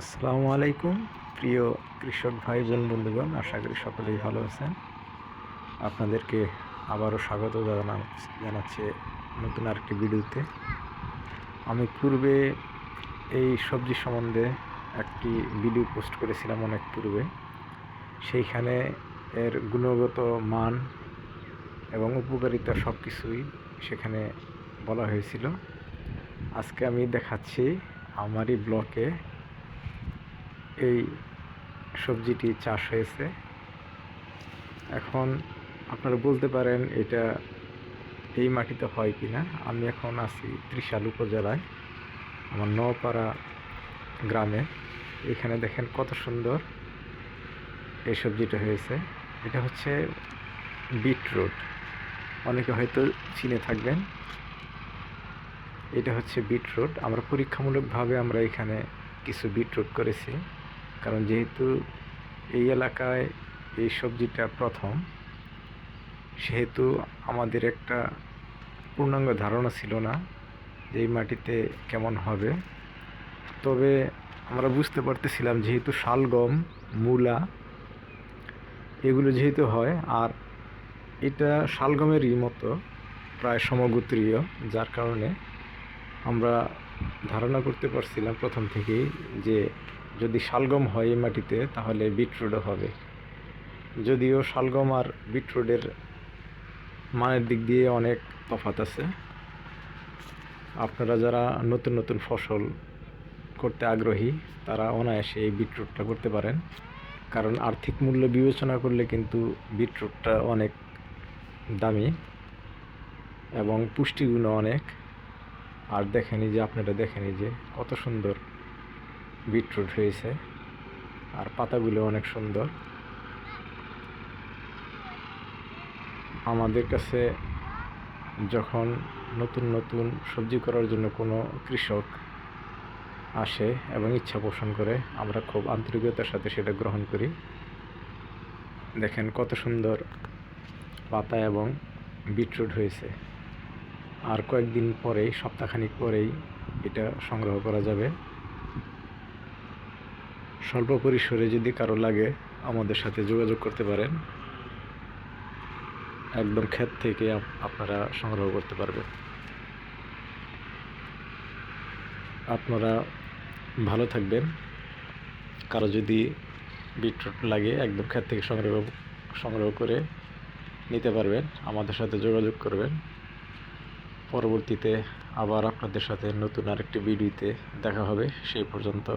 আসসালামু আলাইকুম, প্রিয় কৃষক ভাইজন বন্ধুগণ, আশা করি সকলেই ভালো আছেন। আপনাদেরকে আবারও স্বাগত জানা জানাচ্ছে নতুন আরেকটি ভিডিওতে। আমি পূর্বে এই সবজি সম্বন্ধে একটি ভিডিও পোস্ট করেছিলাম অনেক পূর্বে। সেইখানে এর গুণগত মান এবং উপকারিতা সব কিছুই সেখানে বলা হয়েছিল। আজকে আমি দেখাচ্ছি আমারই ব্লকে এই সবজিটি চাষ হয়েছে। এখন আপনারা বলতে পারেন এটা এই মাটিতে হয় কি না আমি এখন আছি ত্রিশাল উপজেলায়, আমার নপাড়া গ্রামে। এখানে দেখেন কত সুন্দর এই সবজিটা হয়েছে। এটা হচ্ছে বিটরুট। অনেকে হয়তো চিনে থাকবেন। এটা হচ্ছে বিটরুট। আমরা পরীক্ষামূলকভাবে আমরা এখানে কিছু বিটরুট করেছি। কারণ যেহেতু এই এলাকায় এই সবজিটা প্রথম, সেহেতু আমাদের একটা পূর্ণাঙ্গ ধারণা ছিল না যে এই মাটিতে কেমন হবে। তবে আমরা বুঝতে পারতেছিলাম যেহেতু শালগম মূলা এগুলো যেহেতু হয়, আর এটা শালগমেরই মতো প্রায় সমগোত্রীয়, যার কারণে আমরা ধারণা করতে পারছিলাম প্রথম থেকেই যে যদি শালগম হয় এই মাটিতে, তাহলে বিটরুটও হবে। যদিও শালগম আর বিটরুটের মানের দিক দিয়ে অনেক তফাত আছে। আপনারা যারা নতুন নতুন ফসল করতে আগ্রহী, তারা অনায়াসে এই বিটরুটটা করতে পারেন। কারণ আর্থিক মূল্য বিবেচনা করলে কিন্তু বিটরুটটা অনেক দামি এবং পুষ্টিগুণও অনেক। আর দেখেনি যে, আপনারা দেখেনি যে, কত সুন্দর বিটরুট হয়েছে। আর পাতাগুলো অনেক সুন্দর। আমাদের কাছে যখন নতুন নতুন সবজি করার জন্য কোনো কৃষক আসে এবং ইচ্ছা পোষণ করে, আমরা খুব আন্তরিকতার সাথে সেটা গ্রহণ করি। দেখেন কত সুন্দর পাতা এবং বিটরুট হয়েছে। আর কয়েকদিন পরেই, সপ্তাহখানিক পরেই এটা সংগ্রহ করা যাবে। স্বল্প পরিসরে যদি কারও লাগে, আমাদের সাথে যোগাযোগ করতে পারেন। একদম ক্ষেত থেকে আপনারা সংগ্রহ করতে পারবেন। আপনারা ভালো থাকবেন। কারও যদি বিটরুট লাগে, একদম ক্ষেত থেকে সংগ্রহ সংগ্রহ করে নিতে পারবেন। আমাদের সাথে যোগাযোগ করবেন। পরবর্তীতে আবার আপনাদের সাথে নতুন আরেকটি ভিডিওতে দেখা হবে। সেই পর্যন্ত